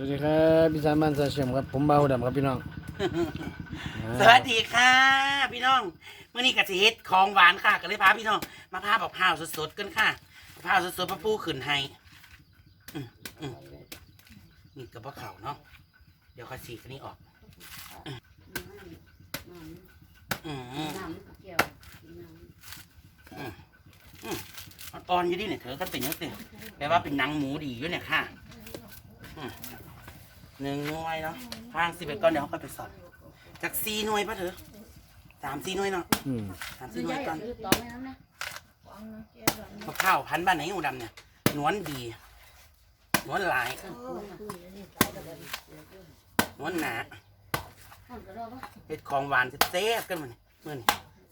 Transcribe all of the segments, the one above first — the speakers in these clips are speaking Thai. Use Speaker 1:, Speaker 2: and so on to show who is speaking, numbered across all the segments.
Speaker 1: สวัสดีครับพี่สามบ้านสาเชียมครับผมเบาดำครับพี่น้อง
Speaker 2: สวัสดีค่ะ พี่น้องเมื่อนี้กะสิเฮ็ดของหวานค่ะก็เลยพาพี่น้อง มาพาบอกพร้าวสดๆกันค่ะมะพร้าวสดๆมาปูขึ้นให้อืมอืมนี่กับพวกเขาเนาะเดี๋ยวค่อยสีกันนี้ออกอืมอืมอืมอ่อนๆอยู่ดิเนี่ยเธอก็เป็นอยังสิแปลว่าเป็นหนังหมูดีอยู่เนี่ยค่ะอืม หนึ่งหน่วยเนาะทางสิบเอ็ดก้อนเดี๋ยวเขาก็ไปสอดจากสี่หน่วยปะเถอะสามสี่หน่วยเนาะ
Speaker 1: อืม
Speaker 2: สาม
Speaker 3: ซื้
Speaker 2: สี่
Speaker 3: อ
Speaker 2: หน่วย
Speaker 3: ใหญ่
Speaker 2: ก่อน
Speaker 3: ซื้อต่อไหมน้ำนะ
Speaker 2: มะพร้าวพันธุ์บ้านไหนหูดำเนี่ยนวลดีนวลหลายนวลหนา
Speaker 3: ห้องกระโดดปะ
Speaker 2: เห็ดของหวานเซ่บๆกันมันมื่อนี่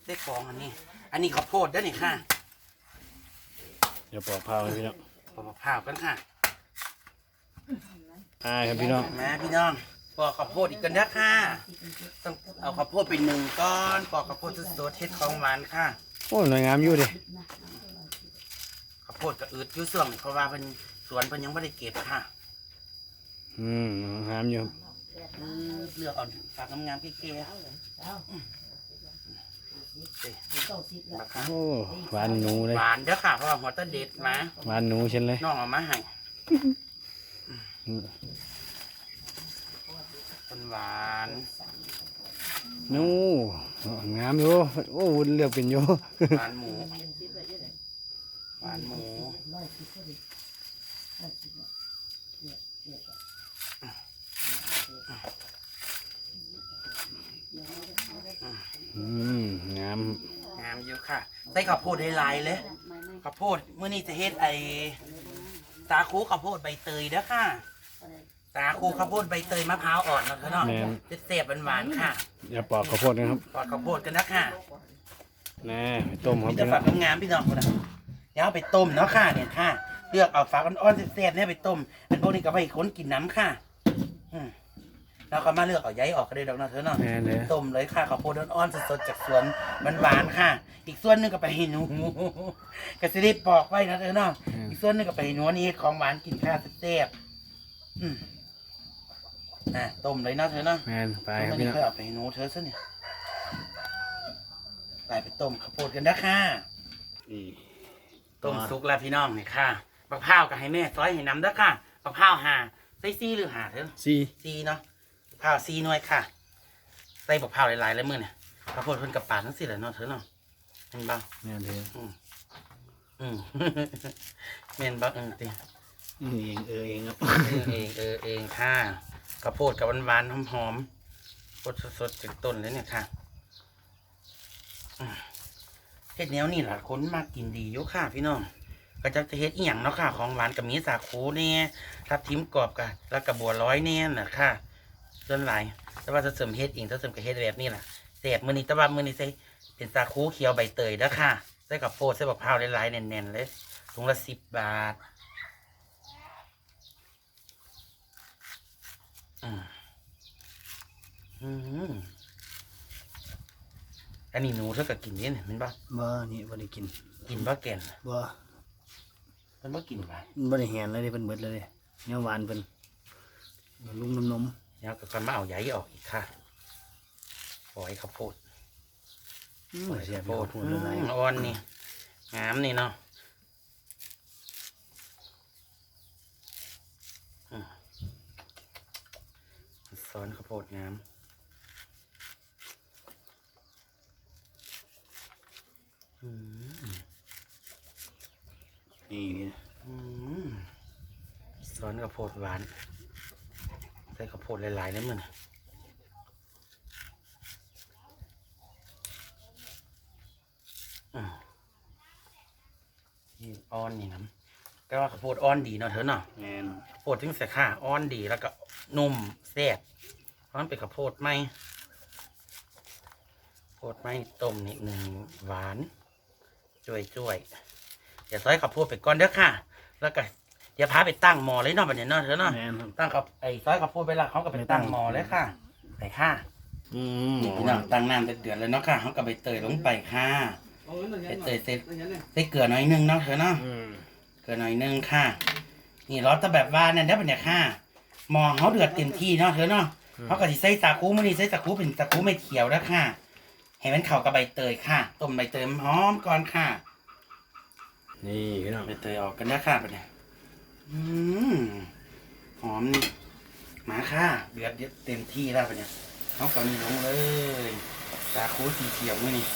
Speaker 2: เซ่ของอันนี้ อันนี้ข้าวโพดเด้อนี่ค่ะ
Speaker 1: เดี๋ยวปอกเผาให้พี่น้อง
Speaker 2: ปอกมะพร้าวกันค่ะ
Speaker 1: อ่าครับพี่น้อง
Speaker 2: มาพี่น้องปอกข้าวโพดอีกกันนะค่ะต้องเอาข้าวโพดไปหนึ่งก้อนปอกข้าวโพดสดๆเห็ดของหวานค่ะ
Speaker 1: โอ้ยหน่วยงามอยู่ดิ
Speaker 2: ข้าวโพดก็อืดอยู่ส่วงเพราะว่าเป็นสวนเพิ่นยังไม่ได้เก็บค่ะ
Speaker 1: อืมงามอยู่ครับ
Speaker 2: อือเลือกเอาฝากงามๆเก๋ๆเอ๊ะมะพร้าว
Speaker 1: โอ้หวานหนูเลย
Speaker 2: หวานเด้อค่ะเพราะว่าหัวตะเด็ดมา
Speaker 1: หวานหนูเช่นเลย
Speaker 2: น้องเอามาให้
Speaker 1: อืม
Speaker 2: เป็นหวาน
Speaker 1: หนูงามอยู่โอ้วุ้นเลือกเป็นอยู่
Speaker 2: หวานหมูหวานหมู
Speaker 1: อืมงาม
Speaker 2: งามอยู่ค่ะใส่ข้าวโพดหลายๆเลยข้าวโพดเมื่อนี้จะเฮ็ดไอสาคูข้าวโพดใบเตยเด้อค่ะ สาคูข้าวโพดใบเตยมะพร้าวอ่อนเนาะเนาะ
Speaker 1: แม่น
Speaker 2: จะเสียบหวานๆค่ะ
Speaker 1: อย่าปอกข้าวโพดนะครับ
Speaker 2: กอดข้าวโพดกันนะค่ะ
Speaker 1: แน่ไปต้มครับ
Speaker 2: จะ
Speaker 1: พี่น้
Speaker 2: ฝั
Speaker 1: อกง
Speaker 2: งามๆพี่น้องคนละเดี๋ยวเอาไปต้มเนาะค่ะเนี่ยค่ะ เลือกเอาฝากอ่อนๆเสียบๆเนี่ยไปต้มอันพวกนี้ก็ไปค้นกินน้ำค่ะอืมแล้วก็มาเลือกเอาใยออกก็ได้ดอกเนาะเธอเนาะ
Speaker 1: แน่เลย
Speaker 2: ต้มเลยค่ะข้าวโพดอ่อนๆสดๆจากสวนหวานๆค่ะ อีกส่วนหนึงก็ไปให้หนูก็จะได้ปอกไว้นะเธอเนาะอีกส่วนหนึงก็ไปให้หนูนี่ของหวานกินข้าวเสียบๆอืม อะต้มเลยเนาะเธอเนาะ
Speaker 1: แม่นไปครับ
Speaker 2: ไม่
Speaker 1: พี่
Speaker 2: ได้
Speaker 1: น้อง
Speaker 2: เคยเอาไปให้หนูเธอซะเนี่ยไปไปต้มข้าวโพดกันนะค่ะ
Speaker 1: นี่
Speaker 2: ต้มสุกแล้วพี่น้องเนี่ยค่ะมะพร้าวกับให้แม่ซอยให้น้ำเด้อค่ะมะพร้าวหาใส่ซีหรือหาเถอะ
Speaker 1: สี่
Speaker 2: ซีเนาะมะพร้าวซีหน่วยค่ะใส่มะพร้าวหลายๆเลยมือเนี่ยข้าวโพดเพิ่นกับปาดทั้งสี่แหละเนาะเถอะเนาะเห็นบ่
Speaker 1: แม่นเลย
Speaker 2: อืมอืมเมนบ่เออติ
Speaker 1: นี่เองเออเองครับ
Speaker 2: เออเองเออเองค่ะ ข้าวโพดกับหวานๆหอมๆสดสดๆจากต้นเลยเนี่ยค่ะเฮ็ดแนวนี่หล่ะคนมากกินดีอยู่ค่ะ พี่น้องก็จะเฮ็ดอีหยังเนาะค่ะ ของหวานกับมีสาคูเนี่ยทับทิมกรอบกับแล้วกับบัวร้อยเนี่ยนะค่ะส่วนหลายแต่ว่าจะเสริมเฮ็ดเองจะเสริมกับเฮ็ดแบบนี้แหละเสียบมือนี้ต่ว่ามือนี้ใส่เป็นสาคูเขียวใบเตยเด้อค่ะใส่กับโพดใส่บักพร้าวหลายๆแน่นๆเลยถุงละสิบบาท อืมอืมอันนี้หนูเท่ากับกินเนี่ยเห็นปะ
Speaker 1: บ่นี่บ่ได้กิน
Speaker 2: กินปะแก่น
Speaker 1: บ่
Speaker 2: มันบ่กินปะ
Speaker 1: มันบ่ได้แหนเลยเด้เพิ่นเบิดเลยเด้เนื้อหวานเพิ่นลุงนมนม
Speaker 2: แล้วก็กันมาเอาใยออกอีกค่ะปล่อยข้าวโพด
Speaker 1: อืมเสียบ
Speaker 2: โพ
Speaker 1: ข้าว
Speaker 2: ด
Speaker 1: โพดหลาย
Speaker 2: อืมอ่อนนี่งามนี่เนาะ ซ้อนข้าวโพดงามอืม
Speaker 1: ๆนี่
Speaker 2: อืมซ้อนข้าวโพดหวานใส่ข้าวโพดหลายๆเลยมันอืมนี่อ่อนนี่นะก็ว่าข้าวโพดอ่อนดีเนาะเธอเนาะ
Speaker 1: แม่น
Speaker 2: ข้าวโพดถึงเสียค่าอ่อนดีแล้วก็นุ่มแซ่บเพราะ มันเป็นข้าวโพดไหมโพดไหมต้มนิดหนึ่งหวานจ่วยจ่วยๆเดี๋ยวซอยข้าวโพดไปก่อนเด้อค่ะ แล้วก็เดี๋ยวพาไปตั้งหม้อเลยเนาะบัดนี้เนาะเธอเนาะ
Speaker 1: แม่นครับ
Speaker 2: ตั้งกับไอ้ซอยข้าวโพดไปละเขาก็ไปตั้งหม้อเลยค่ะไปค่ะ
Speaker 1: อืม
Speaker 2: นี่พี่น้องตั้งน้ำเดือดๆเลยเนาะค่ะเขาก็ไปเตยลงไปค่ะไปเตยเสร็จใส่เกลือหน่อยหนึงเนาะเธอเนาะ
Speaker 1: อืม
Speaker 2: เกลือหน่อยนึงค่ะ นี่รสถ้าแบบว่านั่นได้ปะเนี่ยค่ะหมอเขาเดือดเต็มที่เนาะเธอเนาะ เขาก็สิใส่สาคูมื้อนี้ใส่สาคูเป็นสาคูไม่เขียวแล้วค่ะ ให้มันเข้ากับใบเตยค่ะ ต้มใบเตยมันหอมก่อนค่ะ
Speaker 1: นี่พี่น้อง
Speaker 2: ใบเตยออกกันนะค่ะไปเนี่ยอืมหอมนี่มาค่ะเดือดเต็มที่แล้วไปเนี่ยเขาก็นี่ลงเลยสาคูสีเขียวมื้อนี้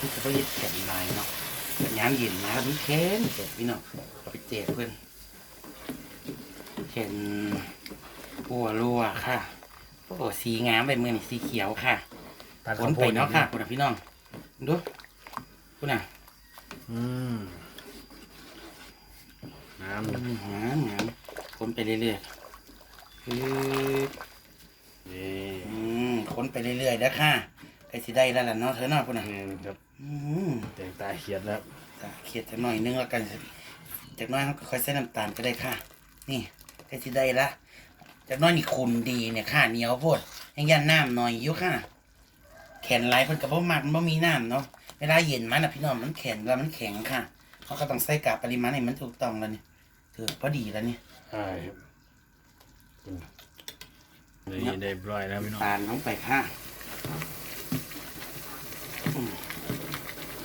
Speaker 2: นี่จะไปยึดแข็งลายเนาะแต่ย้ำเย็นมาแล้วมันเค็มเจ็บพี่เนาะเอาไปแจกเพื่อน เข็นปัวรัวค่ะ โอ้สีงามไปมือนี่สีเขียวค่ะ
Speaker 1: ตัด
Speaker 2: ขนไปเนาะค่ะคุณน่ะพี่น้อง ดูคุณน่ะ
Speaker 1: อืมน้
Speaker 2: อืมงามงามขนไปเรื่อยๆคือำ
Speaker 1: นี่
Speaker 2: อืมขนไปเรื่อยๆนะค่ะใกล้สิได้แล้วล่ะเนาะเธอเนาะคุณน่ะ
Speaker 1: นี่ครับ
Speaker 2: อืม
Speaker 1: แตงตาเขียดแล้ว
Speaker 2: ก็เขียดจักหน่อยนึงแล้วกันจากหน้อยเขาก็ค่อยใส่น้ำตาลก็ได้ค่ะ นี่ใกล้สิได้ละจากหน้อยนี่คุมดีเนี่ยค่ะเหนียวโพดยังยันน้ำหน่อยอยู่ค่ะ แข็งไรเพิ่นกับบ่มักมันบ่มีน้ำเนาะเวลาเย็นมันนะพี่น้องมันแข็งแล้วมันแข็งค่ะเขาก็ต้องใส่กาปริมาณให้มันถูกต้องแล้วนี่ถือพอดีแล้วนี่
Speaker 1: ใช่ครับนี่ได้ร้อยแล้วพี่น้อง
Speaker 2: ตาลลงไปค่ะอืม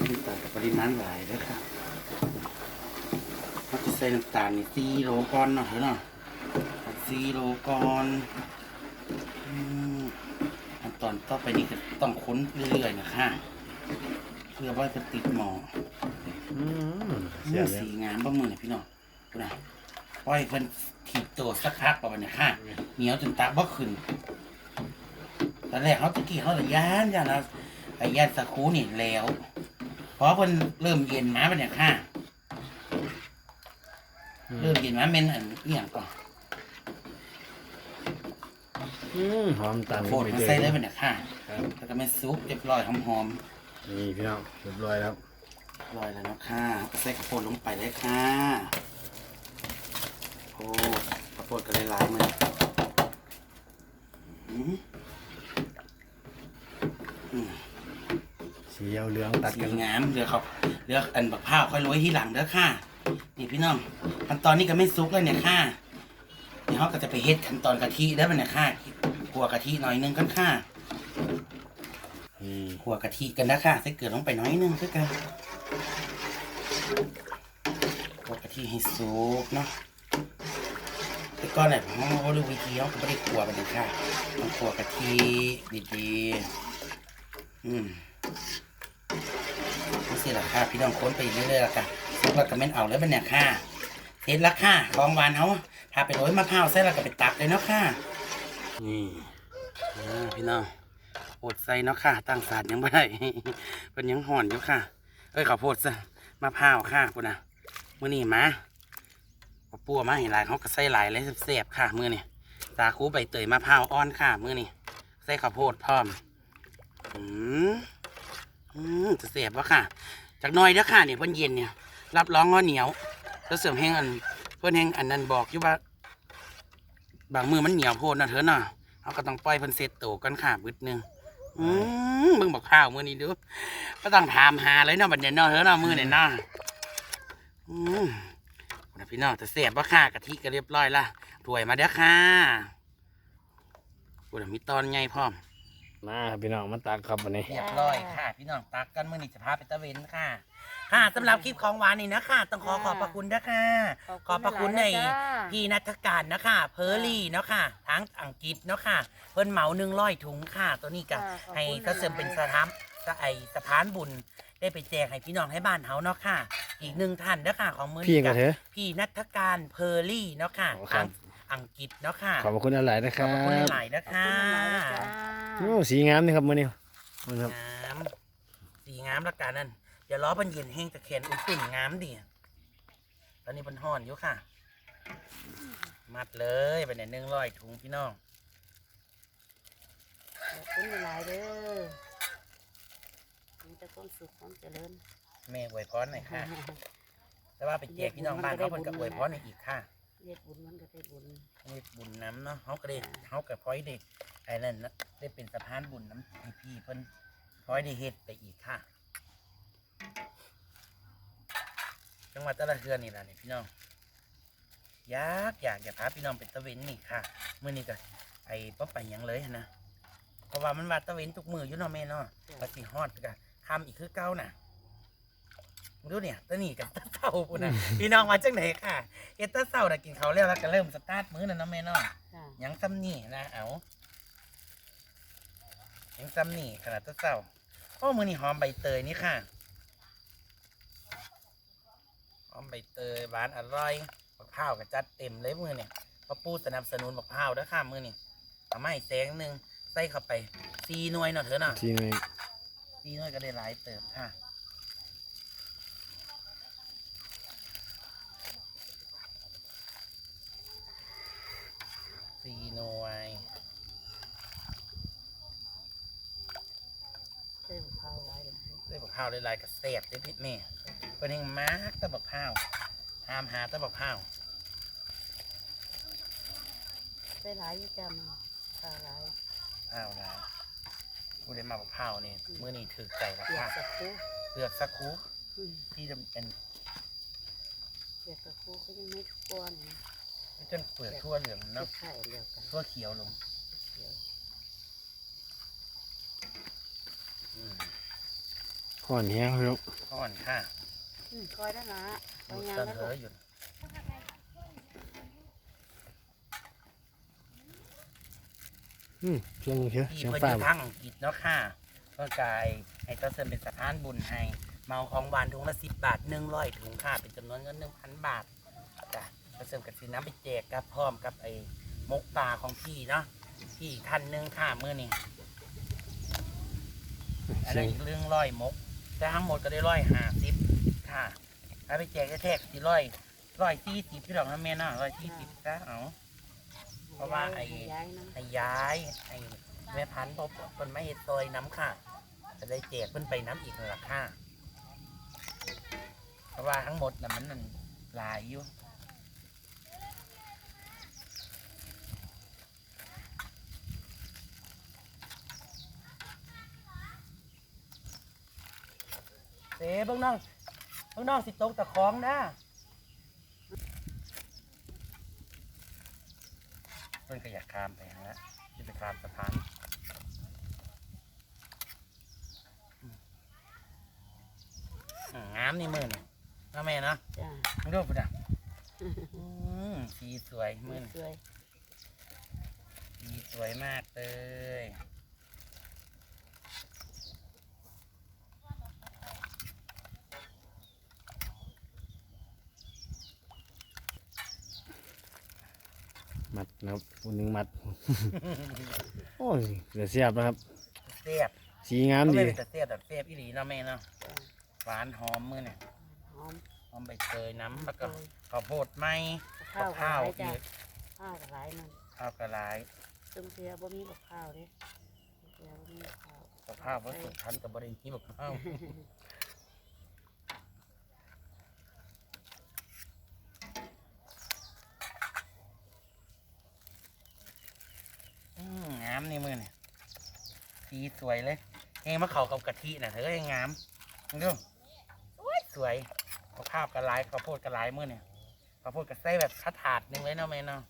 Speaker 2: น้ำตาลกับปริมาณหลายเด้อค่ะเขาจะใส่น้ำตาลนี่สี่โลก่อนเนาะเห็นเนาะ สี่โลก่อนอืมขั้นตอนต่อไปนี่ก็ต้องค้นเรื่อยๆนะคะเพื่อว่าจะติดหมอ
Speaker 1: อืม
Speaker 2: เสี
Speaker 1: เสี
Speaker 2: ย
Speaker 1: ยบเลย
Speaker 2: สีงามบ้างมือเนี่ยพี่น้องดูนะปล่อยเพิ่นถีบตัวสักพักประมาณเนี่ยค่ะเหนียวจนตาบ่ขึ้นตอนแรกเขาตะกี้เขาแต่ย่านย่านเราไอ้ย่านสักครูนี่แล้วเพราะเพิ่นเริ่มเย็นมาไปเนี่ยค่ะเริ่มเย็นมาเมนอันเอียงก่อน
Speaker 1: อืมหอมตัน
Speaker 2: โคตรมันใส่เลยไปเนี่ยค่ะ
Speaker 1: ครับ
Speaker 2: แล้วก็แม่ซุปเรียบร้อยหอม
Speaker 1: นี่พี่น้องเรียบร้อยแล้ว
Speaker 2: ๆเรียบร้อยแล้วเนาะค่ะใส่ข้าวโพดลงไปเลยค่ะโอ้ข้าวโพดก็หลายๆมืออืมอืม
Speaker 1: สีเอาเหลืองตัด
Speaker 2: สี
Speaker 1: กัน
Speaker 2: งามเลือกเขาเลือกอันบักผ้าวค่อยโรยที่หลังเด้อค่ะ นี่พี่น้องขั้นตอนนี้ก็ไม่ซุกเลยเนี่ยค่ะเดี๋ยวเขาก็จะไปเฮ็ดขั้นตอนกะทิได้ป่ะเนี่ยค่ะ ขัวกะทิหน่อยนึงกันค่ะ
Speaker 1: นี่
Speaker 2: ขัวกะทิกันนะค่ะใส่เกลือลงไปน้อยนึงคือกันขัวกะทิให้สุกเนาะแต่ก่อนเนี่ยผมไม่รู้วิธีเขาก็ไม่ได้ขัวไปเลยค่ะต้องขัวกะทิดีๆอืมนี่สิละค่ะพี่น้องค้นไปเรื่อยๆละค่ะซุปแล้วก็เม่นเอาแล้วเป็นเนี่ยค่ะเสร็จแล้วค่ะของหวานเขาถ้าไปโรยมะพร้าวใส่แล้วก็ไปตักเลยเนาะค่ะ นี่พี่น้องอดใส่เนาะค่ะ ตั้งสาดยังไม่ได้เป็นยังห่อนอยู่ค่ะ เอ้ยข้าวโพดซะมะพร้าวค่ะคุณน่ะมื้อนี้มาปปัวมาให้หลายเขาก็ใส่หลายเลยเสียบๆค่ะ มื้อนี้สาคูใบเตยมะพร้าวอ่อนค่ะ มื้อนี้ใส่ข้าวโพดพร้อมอืมอืมจะเสียบวะค่ะ จากน้อยเด้อค่ะเนี่ยเพิ่นเย็นเนี่ย รับรองว่าเหนียวแล้วเสริมแห้งอันเพิ่นแห้งอันนั้นบอกอยู่ว่า บางมือมันเหนียวโพดนะเถอะเนาะเขาก็ต้องปล่อยเพิ่นเซตโตวกันค่ะบึดหนึงอืมมึงบอกข้าวมือนี้ดูก็ต้องถามหาเลยเนาะบัดเนี้ยเนาะเถอะเนาะมือเนี่ยเนาะอืมนะพี่น้องจะเสียบวะค่ะกะทิก็เรียบร้อยละถ้วยมาเด้อค่ะกูมีตอนใหญ่พร้อม
Speaker 1: มาครับพี่น้องมาตักครับวันนี้
Speaker 2: เรียบร้อยค่ะ พี่น้องตักกันมื่อนี้จะพาไปตะเวนค่ะ ค่ะสำหรับคลิปของหวานนี่นะค่ะต้องขอขอบพระคุณนะค่ะขอบพระคุณในพี่นัทการนะคะเพอร์ลี่เนาะค่ะทั้งอังกฤษเนาะค่ะ เพิ่นเหมาหนึ่งร้อยถุงค่ะ ตัวนี้ก็ให้ถ้าเสริมเป็นสถานไอสถานบุญ ได้ไปแจกให้พี่น้องให้บ้านเฮาเนาะค่ะ อีกหนึ่งท่านเนาะค่ะของมือ
Speaker 1: พี่
Speaker 2: นี้
Speaker 1: กันเถอะ
Speaker 2: พี่นัทการเพอร์ลี่เนาะค่ะ
Speaker 1: ขอบคุณครั
Speaker 2: ทั้
Speaker 1: บ
Speaker 2: งอังกฤษเนาะค่ะ
Speaker 1: ขอบคุณหลายๆนะค
Speaker 2: ขอบ
Speaker 1: รั
Speaker 2: พระคุณ
Speaker 1: บ
Speaker 2: หลายๆนะ
Speaker 3: ขอบ
Speaker 2: คะ
Speaker 3: คุณหลายๆจ้า
Speaker 1: โอ้สีงามนี่ครับมื้อนี้มันครับ
Speaker 2: งามสีงามละกันนั่น อย่าล้อบันเย็นแห้งตะแคนอุ่นๆงามดิตอนนี้มันห่อนอยู่ค่ะ มัดเลยไปไหนหนึ่งร้อยถุงพี่น้อง
Speaker 3: ขอบคุณหลายๆเด้อมีแต่ความสุขความเจริญ
Speaker 2: แม่อวยพรหน่อยค่ะ แต่ว่าไปแจกพี่น้องบ้านเขาเพิ่นกับอวยพรให้อีกค่ะ
Speaker 3: เรียกบุญมันก็ได้บุญ
Speaker 2: นี่บุญน้ำเนาะเขาก็ได้เขากับพลอยได้ไอ้นั่นนะได้เป็นสะพานบุญน้ำให้พี่เพิ่นพลอยได้เฮ็ดไปอีกค่ะ จังหวัดตะละเทือนนี่แหละนี่พี่น้องอยากอยากอยากพาพี่น้องไปตะเวนนี่ค่ะเมื่อนี้ก็ไอ้ป๊อไปหยังเลยหั้นนะเพราะว่ามันว่าตะเวนทุกมืออยู่เนาะแม่เนาะปฏิฮอดกันคำอีกคือเก้าน่ะมึงดูเนี่ยตะนี่กับตะเศร้าปุ่นนะพี่น้องมาจังไหนค่ะเอ็ดตะเศร้าน่ะกินเขาวแล้วแล้วก็เริ่มสตาร์ทมื้อน่ะเนาะแม่เนาะ
Speaker 3: จ้ะ
Speaker 2: ยังซ้ำนี่นะเอายังซ้ำนี่ขนาดตะเศร้าโอ้มือนี่หอมใบเตยนี่ค่ะ หอมใบเตยหวานอร่อยบักพร้าวก็จัดเต็มเลยมือเนี่ยพอปูสนับสนุนบักพร้าวเด้อค่ะมือนี่เอาไม้แสงหนึ่งใส่เข้าไปซีหน่วยเนาะเถอะเนาะ
Speaker 1: ทีนี้
Speaker 2: ซีหน่วยก็ได้หลายเติมค่ะซีหน่วย
Speaker 3: เส้นข้าวไว้หลาย
Speaker 2: ได้บักพร้าวได้หลายกับแซ่บได้พิษแม่ เพิ่นเองมากแตะบักพร้าวห้ามหาแตะบักพร้าว
Speaker 3: ได้หลายอยู่จ้ะมันข้าวหลาย
Speaker 2: พร้าวนะผู้ได้มาบักพร้าวนี่มื้อนี้ถือใจแล้ว
Speaker 3: เปียก
Speaker 2: ค่ะ
Speaker 3: สักครู่
Speaker 2: เลือกสักครู่
Speaker 3: อืม
Speaker 2: ที่จะเป็น
Speaker 3: เปียกสักครู่ก็ยังไม่ทุกก้อนนะ
Speaker 2: จนเปลือกทั่วเหลือง
Speaker 3: เนาะ
Speaker 2: เนาะ
Speaker 3: ไข่เดียวกัน
Speaker 2: ทั่วเขียวลง
Speaker 3: เดี๋ยว
Speaker 2: อืม
Speaker 1: ห่อนแห้งครับ
Speaker 2: อ่อนค่ะ
Speaker 3: อืมคอยได้ละไป
Speaker 2: ดู
Speaker 3: งาน
Speaker 2: เสน
Speaker 3: แล้ว
Speaker 2: อ
Speaker 3: ลูก
Speaker 2: อยู่
Speaker 1: อืมเสียงเชียว
Speaker 2: ที่
Speaker 1: เสียง
Speaker 2: เพิ่น
Speaker 1: ฟ้า
Speaker 2: อยู่ทางอังกฤษเนาะค่ะก็กายให้ต้นเสริมเป็นสะพานบุญให้เมาของหวานถุงละสิบบาทหนึ่งร้อยถุงค่ะเป็นจำนวนเงินหนึ่งพันบาทจ้ะต้นเสริมกับสิน้ำไปแจกกับพร้อมกับไอ้มกปลาของพี่เนาะพี่อีกท่านหนึ่งค่ะเมื่อนี้อัน
Speaker 1: เสี
Speaker 2: นั้
Speaker 1: ย
Speaker 2: น
Speaker 1: ง
Speaker 2: อีกเรื่องร้อยมกแต่ทั้งหมดก็ได้ร้อยห้าสิบ ค่ะ เอาไปแจกแท้ๆสิร้อยร้อยสี่สิบพี่ดอกนะแม่เนาะร้อยสี่สิบซะเอาเพราะว่าไอ้
Speaker 3: ย้ายนะ
Speaker 2: ให้ย้ายให้แม่พันธุ์เพราะเพิ่นไม่เฮ็ดซอยน้ำค่ะจะได้แจกเพิ่นไปน้ำอีกนั่นล่ะค่ะเพราะว่าทั้งหมดน่ะมันนั่นหลายอยู่เสเบิ่งน้อง เบิ่งน้องสิตกตะคองนะเพิ่นก็อยากข้ามไปฮะจะไปข้ามสะพานอืมงามนี่มือนี่น้าแม่เนาะ
Speaker 3: จ้ะ
Speaker 2: มึงดูปุ่นอะอืมสีสวยมือนี่
Speaker 3: สวย
Speaker 2: สีสวยมากเลย
Speaker 1: มัดนะครับคนหนึ่งมัด โอ้ยเดี๋ยวเสียบนะครับ
Speaker 2: เสียบ
Speaker 1: สีงาม
Speaker 2: ก็
Speaker 1: ดี
Speaker 2: ไม่เป็นแต่เสียบแต่เสียบอีหลีเนาะแม่เนาะ
Speaker 3: จ้ะ
Speaker 2: หวานหอมมือเนี่ย
Speaker 3: หอม
Speaker 2: หอมใบเตยน้ำแล้วก็
Speaker 3: เลย
Speaker 2: ข้าวโพดไหม
Speaker 3: ข้าวกับ
Speaker 2: ข้าว
Speaker 3: หลายจ้ะ
Speaker 2: อีก
Speaker 3: ข้าวกับหลายนั่น
Speaker 2: ข้าวกระไร
Speaker 3: ซึ่งเสียบ่มีกับข้าวเด้เสียบ่มีกับข้าว
Speaker 2: กับข้าววัตถุพันกับบริณีบอกข้าว อืมงามนี่มือเนี่ยสีสวยเลยเองมาเข้ากับกะทิน่ะเธอเองงามดูสวยข้าวข้าวกระไรข้าวโพดกระไรมือเนี่ยข้าวโพดกระไส้แบบคัดถาดหนึงเลยเนาะแม่เนาะ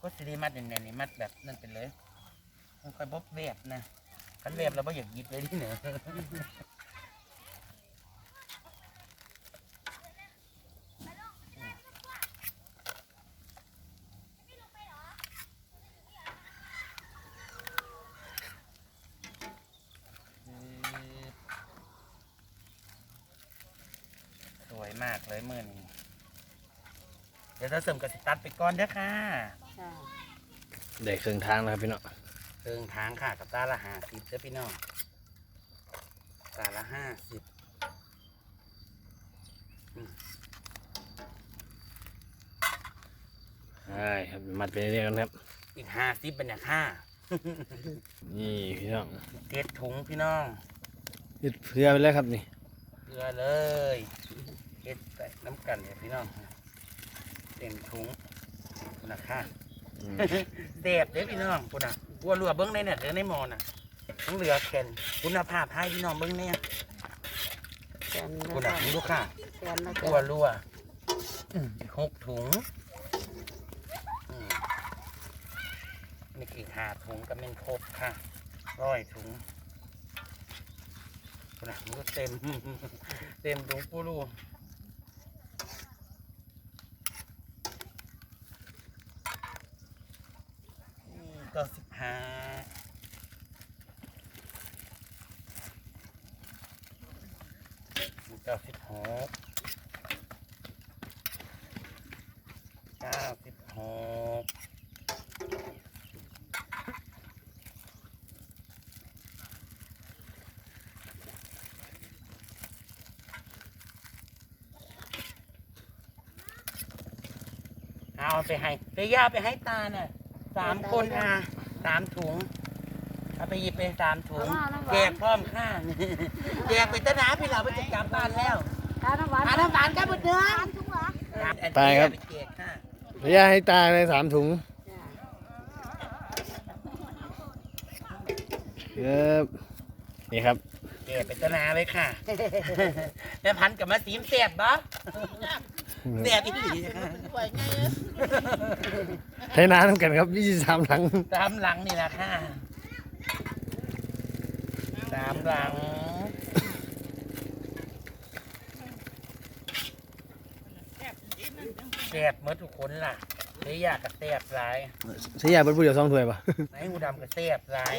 Speaker 2: ก็สิได้มัดเน่นๆนี่มัดแบบนั่นไปเลยมันค่อยบบเวบนะคันเวบแล้วไ่อยากยิบเลยที่เหนือสวยมากเลยมือนี้ เดี๋ยวเราเสริมกับสิตัดไปก่อนเด้อค่ะ
Speaker 3: จ้ะ
Speaker 1: ได้เครื่องทางแล้วครับพี่น้อง
Speaker 2: เติงทางค่ะกับตาละห้าสิบเด้อพี่น้องตาละห้าสิบ
Speaker 1: ใช่ครับมัดไปเรื่อยๆกันครับ
Speaker 2: อีกห้าสิบเป็นอย่างห้า
Speaker 1: นี่พี่น้อง
Speaker 2: เจ็ดถุงพี่น้อง
Speaker 1: ยึดเพื่อไปแล้วครับนี่
Speaker 2: เกลือเลยเจ็ดใส่น้ำกันเนี่ยพี่น้องเต็มถุงคุณนะค่ะ
Speaker 1: อืม
Speaker 2: เด็บเด้อพี่น้องคุณนะวัวรัวเบิ้งในเนี่ยเด้อในหมอน่ะต้องเหลือแก่นคุณภาพให้พี่น้องเบิ้งเนี่ย
Speaker 3: น
Speaker 2: คุณอะนี่ลูกค่ะ
Speaker 3: แสนแล้ว
Speaker 2: รั่วรั่วอืมหกถุงอืมนี่อีกห้าถุงก็เป็นครบค่ะร้อยถุงคุณอะมันก็เต็ม เต็มถุงปูรู นี่ก็สิบห้านี่ก็สิบหกเก้าสิบหกเอาไปให้ไปย่าไปให้ตาน่ะ สามคนอะสามถุงเอาไปหยิบไปสามถุงแจกพร้อมข้างแจกไปตะหนาพี่เราไปจะกลับบ้านแล้ว
Speaker 3: ตาน้ำหวาน
Speaker 2: อาน้ำหวานกันหมดเดือน
Speaker 1: ไปครับ
Speaker 2: ไปแจกค่ะ
Speaker 1: ระยะให้ตาเลยสามถุงครับนี่ครับ
Speaker 2: แจกไปตะหนาเลยค่ะแม่พันธุ์กับมาสีมเสียบบ่ เสียบอีกทีค่ะ
Speaker 1: ไทยนาน้ำกันครับยี่สิบสามหลัง
Speaker 2: สามหลังนี่แหละค่ะสามหลังแซ่บเมื่อทุกคนล่ะเฮียากกับแซ่บหลาย
Speaker 1: ใช้ยาเป็นผู้เดียวสองถ้วยปะ
Speaker 2: ไหนหูดำกับแซ่บหลาย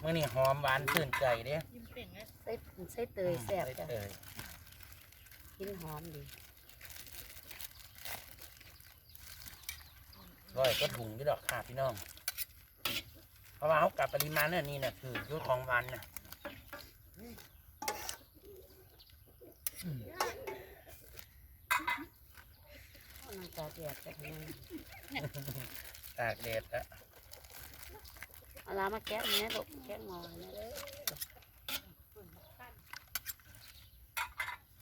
Speaker 2: เมื่อนี่หอมหวานชื่นใจเด้
Speaker 3: ใส่ใส่เตยแซ่บจ้ะ
Speaker 2: เอ้ย
Speaker 3: กินหอมดี
Speaker 2: ร้อยก็ถุงด้วยดอกค่ะพี่น้องเพราะว่าเขากลับปริมาณเนี่ยนี่เนี่ยคือยุคของวันน่ะ
Speaker 3: น้ำตาเดียดจากนี้
Speaker 2: ตากแดดอะ
Speaker 3: เอาลามาแกะเนี่ยลูกแกะงอเนี่ยเด้อ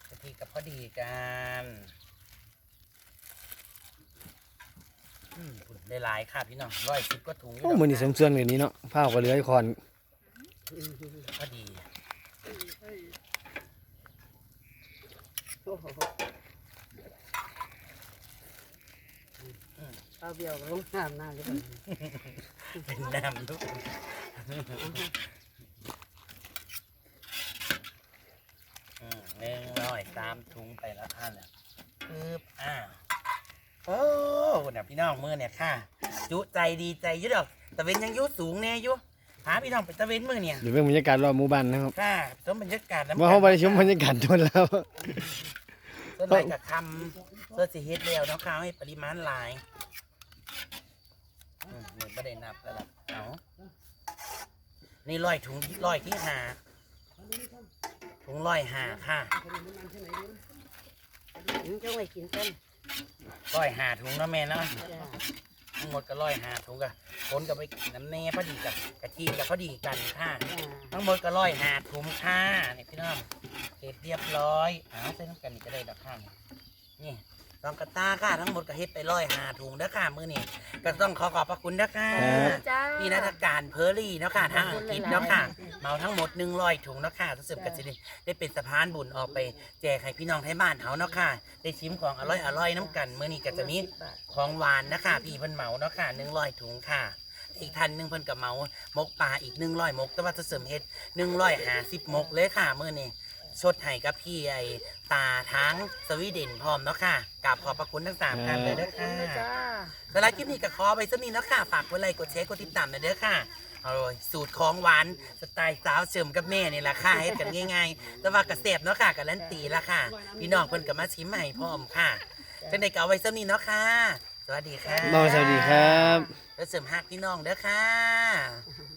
Speaker 3: กะ
Speaker 2: ทิกับพอดีกันอืม ได้หลายค่ะพี่น้องร้อยสิบก็ถุงยู่
Speaker 1: โอ้
Speaker 2: ดก
Speaker 1: มือนี่สมส่วนแบบนี้เนาะผ้าก็เหลือไอ้คอน
Speaker 2: พอดี
Speaker 3: โอ้โหเอาเบี้ยวลงน้ำหน้าเลย
Speaker 2: เป็นน้ำลูกอืมหนึ่งร้อยสามถุงไปแล้วท่านอะปึ๊บอ้าว โอ้เนี่ยพี่น้องมือเนี่ยค่ะจุใจดีใจอยุดอกตะเวนยังอยุสูงแน่อยุหาพี่น้องไปตะเวนมือเนี่ย
Speaker 1: เดี๋ยวเป็นบรรยากาศรอบหมู่บ้านนะครับ
Speaker 2: ค่ะชมบรรยากาศน้ำ
Speaker 1: ว่าเขาไปชมบรรยากาศจนแล้ว
Speaker 2: ต้นไม้กับคำเพื่อสิเฮ็ดแล้วเนาะข้าวให้ปริมาณหลายอืมนี่ไม่ได้นับแล้วล่ะเอานี่ร้อยถุงร้อยที่หาถุงร้อยหาค่ะ
Speaker 3: ถึงจะไว้กินกัน
Speaker 2: ร้อยหาถุงเนาะแม่เนาะ
Speaker 3: จ้ะ
Speaker 2: ทั้งหมดก็ร้อยหาถุงกับคนกับไปกินน้ำแน่พอดีกับกะทิกับพอดีกันค่ะ
Speaker 3: จ้ะ
Speaker 2: ทั้งหมดก็ร้อยหาถุงค่ะนี่พี่น้องเสร็จเรียบร้อยเอาเส้นำกันนี่ก็ได้ดอกข้างนี่ ลองกระตาค่ะทั้งหมดก็เฮ็ดไปร้อยหาถุงเด้อค่ะมื้อนี้ก็ต้องขอขอบพระคุณเด้อค่ะ
Speaker 1: ครับ
Speaker 3: จ้า
Speaker 2: พี่นักการเพอร์ลี่เนาะค่ะทางอังกฤษเนาะค่ะเมาทั้งหมด100ถุงเนาะค่ะรู้สึกกับสิได้ได้เป็นสะพานบุญออกไปแจกให้พี่น้องไทยบ้านเฮาเนาะค่ะได้ชิมของอร่อยอร่อยๆน้ำกันมื้อนี้ก็จะมีของหวานนะคะพี่เพิ่นเหมาเนาะค่ะหนึ่งร้อยถุงค่ะ อีกทันหนึ่งเพิ่นกับเหมามกปลาอีกหนึ่งร้อยมกแต่ว่าจะเสริมเฮ็ดหนึ่งร้อยห้าสิบมกเลยค่ะเมื่อนี้ ชดให้กับพี่ไอตาทั้งสวีเดนพร้อมเนาะค่ะกราบขอบพระคุณทั้งสามท่านเลยเด้อ
Speaker 3: ขอบคุณ
Speaker 2: ค่ะ
Speaker 3: จ้า
Speaker 2: สำหรับคลิปนี้ก็ขอไปสักนิดเนาะค่ะฝากกดไลค์กดแชร์กดติดตามหน่อยเด้อค่ะเอาเลยสูตรของหวานสไตล์สาวเสริมกับแม่นี่แหละค่ะเฮ็ดกันง่ายๆ แต่ว่ากระเสบเนาะค่ะการันตีละค่ะ พี่น้องเพิ่นก็มาชิมให้พร้อมค่ะจังได๋ก็เอาไว้สักนิดเนาะค่ะ สวัสดีค่ะ
Speaker 1: น้องสวัสดีครับ
Speaker 2: แล้วเสริมฮักพี่น้องเด้อค่ะ